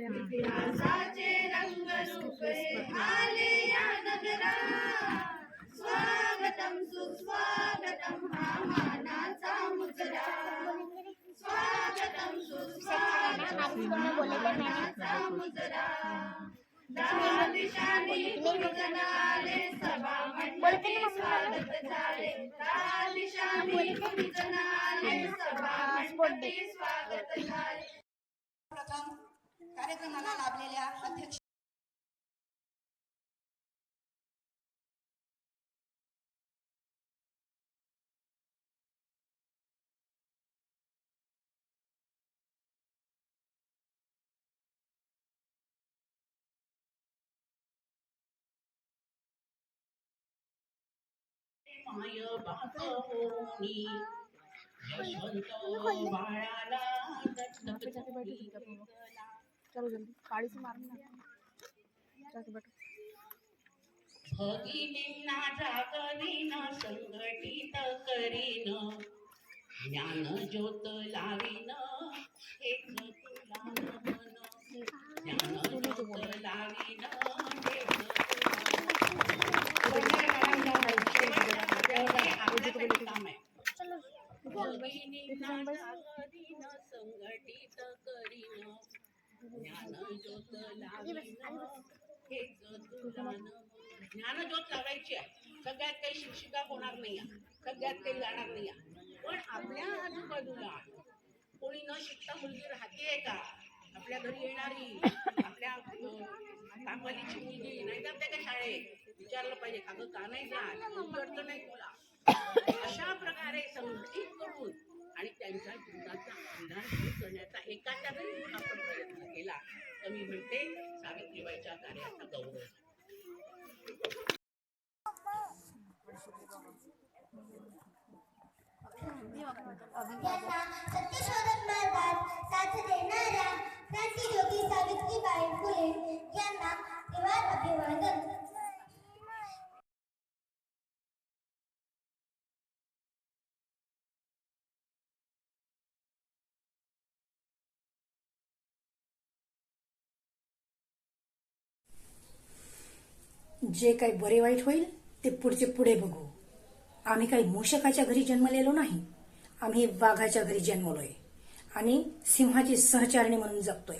साचे रंग रूपे आले या नगरा। स्वागतम सुस्वागतम हा मानाचा मुजरा स्वागतम सुस्वागतम हा मानाचा मुजरा दहा दिशांनी गुरुजन आले सभा मंडपी स्वागत झाले. दहा दिशांनी गुरुजन आले सभा मंडपी स्वागत झाले. प्रथम कार्यक्रमाला लाभलेल्या अध्यक्ष माय बाप होनी यशवंत बाळाला चलो जल्दी जाके बैठो भगिनींना जागरीन संघटित करीन. ज्ञान ज्योत लावीन हेच तुला नमन ज्ञान ज्योत लावीन हेच तुला काम आहे भगिनींना जागरीन संघटित करीन. ज्ञान ज्योत लावीन. हेच लावायची आहे. सगळ्यात काही शिक्षिका होणार नाही सगळ्यात काही जाणार नाही पण आपल्या आजूबाजूला कोणी न शिकता मुलगी राहते का? आपल्या घरी येणारी आपल्या अं, कामालीची मुलगी नाही जाते का शाळेत विचारलं पाहिजे का का नाही जात? कमी मिळते सावित्रीबाईच्या कार्याचा गौरव सत्यशोधक मार्गात साथ देणाऱ्या क्रांतिज्योती सावित्रीबाई फुले यांना जे काही बरे वाईट होईल ते पुढचे पुढे बघू. आम्ही काही मूषकाच्या घरी जन्मलेलो नाही. आम्ही वाघाच्या घरी जन्मलोय. आणि सिंहाची सहचारिणी म्हणून जगतोय.